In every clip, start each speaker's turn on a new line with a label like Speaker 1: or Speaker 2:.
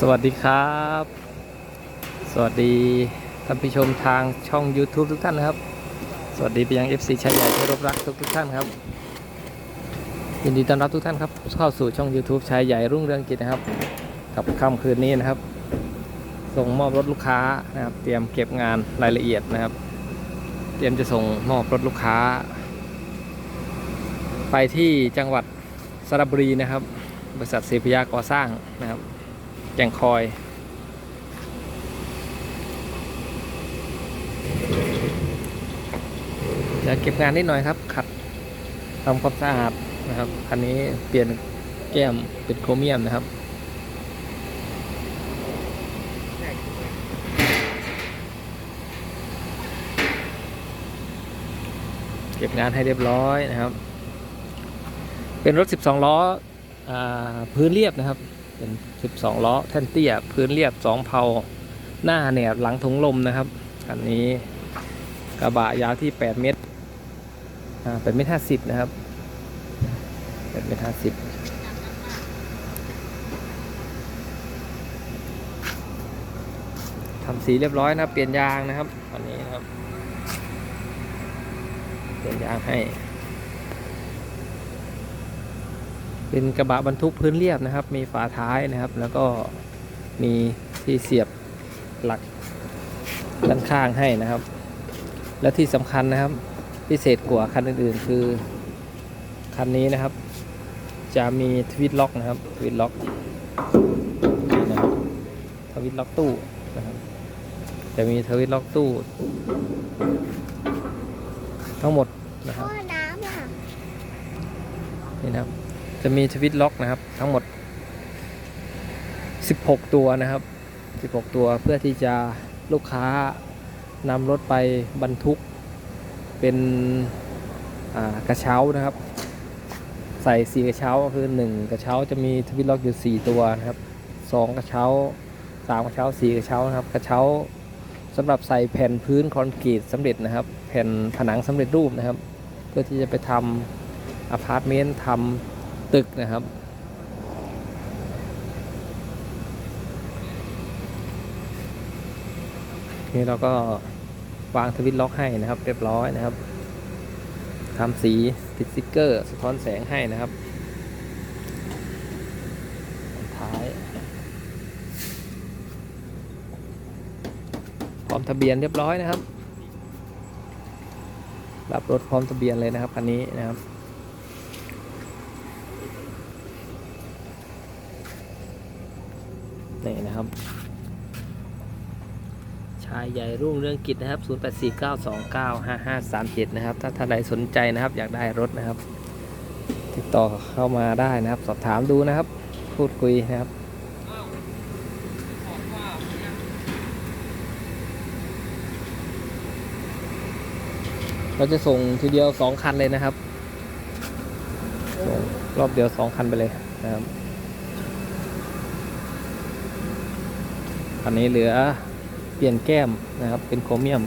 Speaker 1: สวัสดีครับ สวัสดีท่านผู้ชมทางช่อง YouTube ทุกท่านนะครับ สวัสดีไปยัง FC ชายใหญ่ที่รบรักทุกทุกท่านครับ ยินดีต้อนรับทุกท่านครับเข้าสู่ช่อง YouTube ชายใหญ่รุ่งเรืองกิจนะครับ กับค่ำคืนนี้นะครับ ส่งมอบรถลูกค้านะครับ เตรียมเก็บงานรายละเอียดนะครับ เตรียมจะส่งมอบรถลูกค้า ไปที่จังหวัดสระบุรีนะครับ บริษัทเซพยาก่อสร้างนะครับ แก่งคอย จะเก็บงานนิดหน่อยครับ ขัดทำความสะอาดนะครับ คันนี้เปลี่ยนแก้มเป็นโครเมียมนะครับเก็บงานให้เรียบร้อยนะครับ เป็นรถ 12 ล้ออพื้นเรียบนะครับ เป็น 12 ล้อแท่นเตี้ย พื้นเรียบ 2เพาหน้าแหนบหลังถุงลมนะครับคันนี้กระบะยาวที่ 8 เมตรอ่าเป็นเมตรห้าสิบนะครับเป็นเมตรห้าสิบทำสีเรียบร้อยนะเปลี่ยนยางนะครับอันนี้นะครับ เปลี่ยนยางให้ เป็นกระบะบรรทุกพื้นเรียบนะครับ มีฝาท้ายนะครับ แล้วก็มีที่เสียบหลักด้านข้างให้นะครับ และที่สำคัญนะครับ พิเศษกว่าคันอื่นๆ คือคันนี้นะครับ จะมีทวิตล็อกนะครับทวิตล็อกนี่นะครับทวิตล็อกตู้นะครับจะมีทวิตล็อกตู้ ทั้งหมดนะครับ
Speaker 2: พ่อน้ำล่ะ
Speaker 1: นี่นะครับ จะมีทวิตล็อกนะครับ ทั้งหมด 16 ตัวนะครับ 16 ตัวเพื่อที่จะลูกค้านำรถไปบรรทุกเป็นกระเช้านะครับ ใส่สีกระเช้าคือ 1 กระเช้าจะมีทวิตล็อกอยู่ 4 ตัวนะครับ 2 กระเช้า 3 กระเช้า 4 กระเช้านะครับ กระเช้าสำหรับใส่แผ่นพื้นคอนกรีตสำเร็จนะครับ แผ่นผนังสำเร็จรูปนะครับ เพื่อที่จะไปทำอพาร์ตเมนต์ทำ ตึกนะครับ นี่เราก็วางทวิตล็อกให้นะครับ เรียบร้อยนะครับทำสีติดสติกเกอร์สะท้อนแสงให้นะครับท้าย พร้อมทะเบียนเรียบร้อยนะครับ รับรถพร้อมทะเบียนเลยนะครับคันนี้นะครับ นี่นะครับ ชายใหญ่รุ่งเรืองกิจนะครับ 0849295537 นะครับ ถ้าท่านใดสนใจนะครับ อยากได้รถนะครับ ติดต่อเข้ามาได้นะครับ สอบถามดูนะครับ พูดคุยนะครับเราจะส่งทีเดียวสองคันเลยนะครับส่งรอบเดียวสองคันไปเลยนะครับ คันนี้เหลือเปลี่ยนแก้มนะครับ เป็นโครเมียม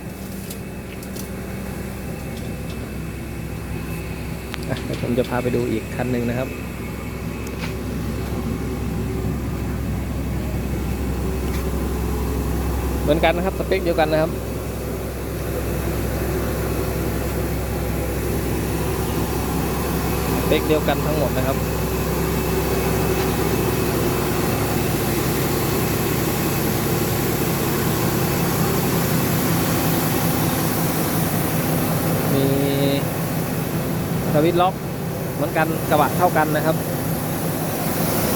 Speaker 1: ผมจะพาไปดูอีกคันหนึ่งนะครับเหมือนกันนะครับ สเปคเดียวกันนะครับ สเปคเดียวกันทั้งหมดนะครับ มีส วิตล็อกเหมือนกันกระบะเท่ากันนะครับ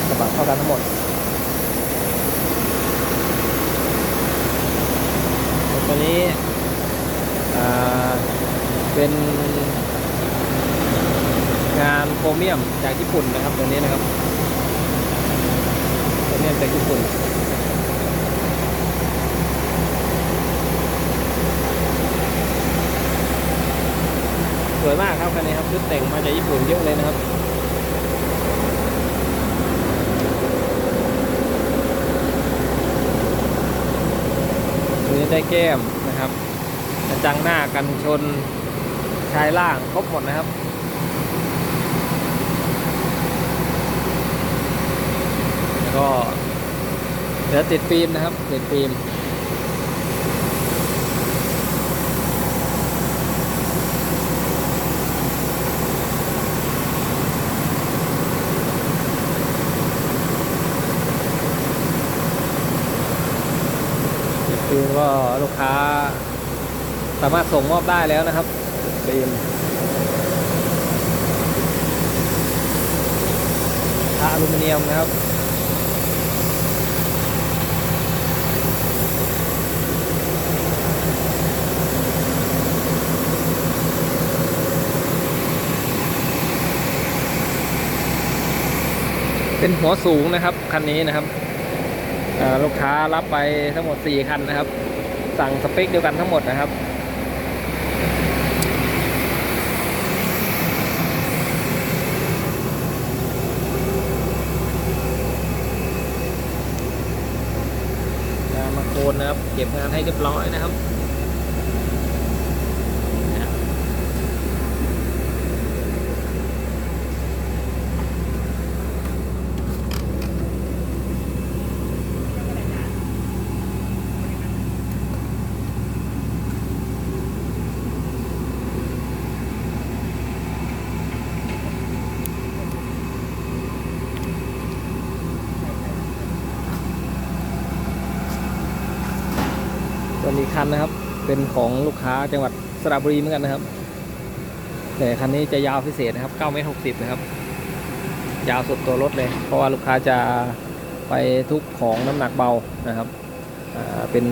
Speaker 1: กระบะเท่ากันทั้งหมดตัวนี้เป็นงานโครเมียมจากญี่ปุ่นนะครับตัวนี้นะครับโครเมียมจากญี่ปุ่น สวยมากครับคันนี้ครับชุดแต่งมา จากญี่ปุ่นเยอะเลยนะครับตัวนี้ได้แก้มนะครับกระจังหน้ากันชนชายล่างครบหมดนะครับแล้วก็เดี๋ยวติดฟิล์มนะครับติดฟิล์ม ฟิล์มก็ลูกค้า สามารถส่งมอบได้แล้วนะครับฟิล์มอลูมิเนียมนะครับเป็นหัวสูงนะครับ คันนี้นะครับ ลูกค้ารับไปทั้งหมด 4 คันนะครับ สั่งสเปคเดียวกันทั้งหมดนะครับมาโคนนะครับ เก็บงานให้เรียบร้อยนะครับ คันนะครับ เป็นของลูกค้าจังหวัดสระบุรีเหมือนกันนะครับ แต่คันนี้จะยาวพิเศษนะครับ9เมตร60นะครับ ยาวสุดตัวรถเลย เพราะว่าลูกค้าจะไปทุกของน้ำหนักเบานะครับเป็น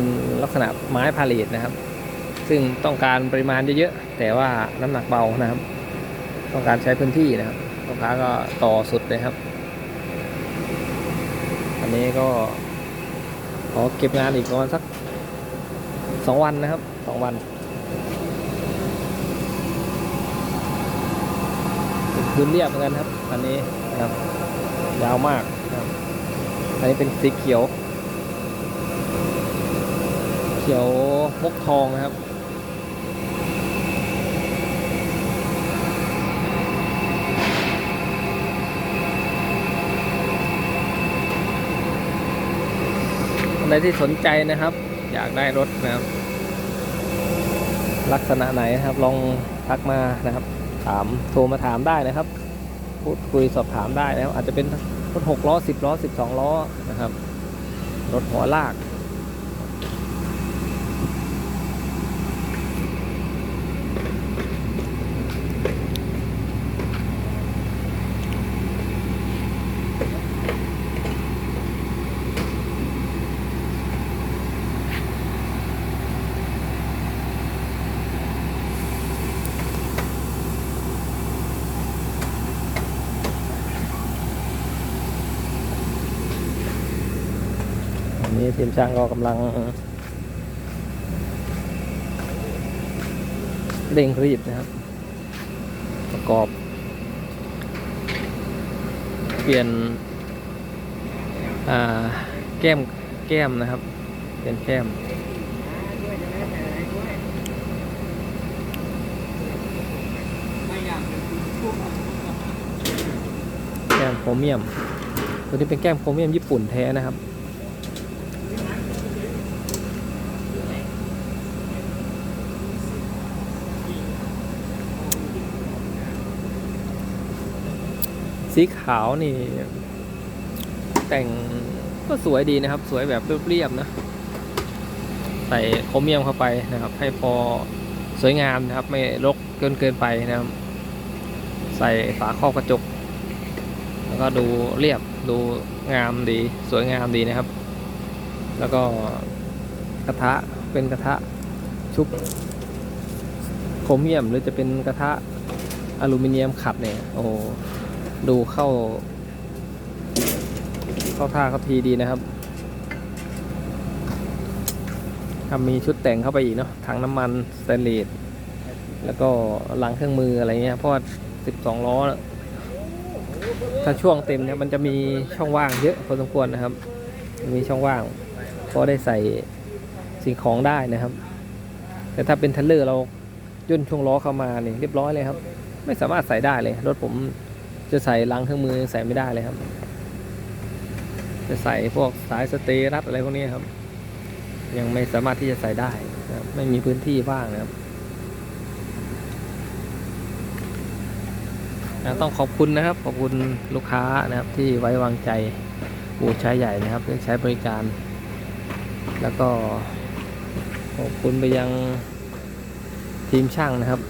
Speaker 1: ลักษณะไม้พาเลทนะครับ ซึ่งต้องการปริมาณเยอะๆแต่ว่าน้ำหนักเบานะครับ ต้องการใช้พื้นที่นะครับลูกค้าก็ต่อสุดเลยครับ อันนี้ก็ขอเก็บงานอีกประมาณสัก สองวันนะครับสองวันพื้นเรียบเหมือนกันครับ อันนี้นะครับยาวมากครับ อันนี้เป็นสีเขียว เขียวมกทองนะครับอะไรที่สนใจนะครับ อยากได้รถนะครับ ลักษณะไหนนะครับ ลองทักมานะครับ ถามโทรมาถามได้นะครับ พูดคุยสอบถามได้นะครับ อาจจะเป็นรถหกล้อสิบล้อสิบสองล้อนะครับ รถหัวลาก อั นี้ทีมช่างก็กำลังเร่งรีบนะครับ ประกอบ เปลี่ยนแก้มแก้มนะครับเปลี่ยนแก้มแก้มโครเมียม ตัวนี้เป็นแก้มโครเมียมญี่ปุ่นแท้นะครับ สีขาวนี่ แต่งก็สวยดีนะครับ สวยแบบเรียบๆนะ ใส่โครเมียมเข้าไปนะครับ ให้พอสวยงามนะครับ ไม่รกเกินเกินไปนะครับ ใส่ฝาครอบกระจก แล้วก็ดูเรียบดูงามดี สวยงามดีนะครับ แล้วก็กระทะเป็นกระทะชุบโครเมียมหรือจะเป็นกระทะอลูมิเนียมขัดเนี่ย โอ้ ดูเข้า เข้าท่าเข้าทีดีนะครับทำมีชุดแต่งเข้าไปอีกเนาะถังน้ำมันสแตนเลสแล้วก็ลังเครื่องมืออะไรเงี้ยเพราะว่า12 ล้อ ถ้าช่วงเต็มเนี่ยมันจะมีช่องว่างเยอะพอสมควรนะครับ มีช่องว่างพอได้ใส่สิ่งของได้นะครับ แต่ถ้าเป็นทรลเลอร์เราย่นช่วงล้อเข้ามาเนี่ยเรียบร้อยเลยครับ ไม่สามารถใส่ได้เลย รถผม จะใส่ลังเครื่องมือใส่ไม่ได้เลยครับ จะใส่พวกสายสเตย์รัดอะไรพวกนี้ครับ ยังไม่สามารถที่จะใส่ได้นะครับ ไม่มีพื้นที่ว่างนะครับนะต้องขอบคุณนะครับ ขอบคุณลูกค้านะครับ ที่ไว้วางใจปูใช้ใหญ่นะครับที่ใช้บริการ แล้วก็ขอบคุณไปยังทีมช่างนะครับ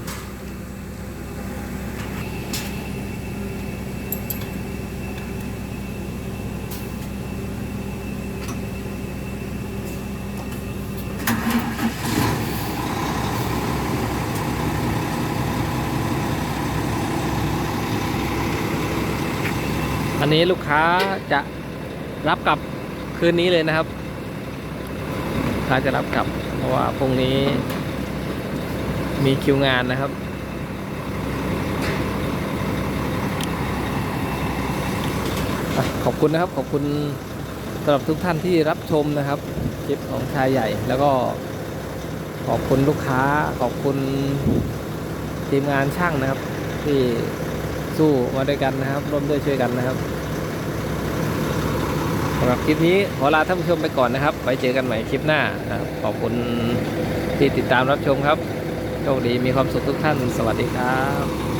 Speaker 1: อันนี้ลูกค้าจะรับกลับคืนนี้เลยนะครับลูกค้าจะรับกลับ เพราะว่าพรุ่งนี้มีคิวงานนะครับ ขอบคุณนะครับขอบคุณสำหรับทุกท่านที่รับชมนะครับคลิปของชายใหญ่แล้วก็ขอบคุณลูกค้าขอบคุณทีมงานช่างนะครับ ที่ สู้มาด้วยกันนะครับ ร่วมด้วยช่วยกันนะครับสำหรับคลิปนี้ขอลาท่านผู้ชมไปก่อนนะครับ ไว้เจอกันใหม่คลิปหน้านะครับขอบคุณที่ติดตามรับชมครับ โชคดีมีความสุขทุกท่าน สวัสดีครับ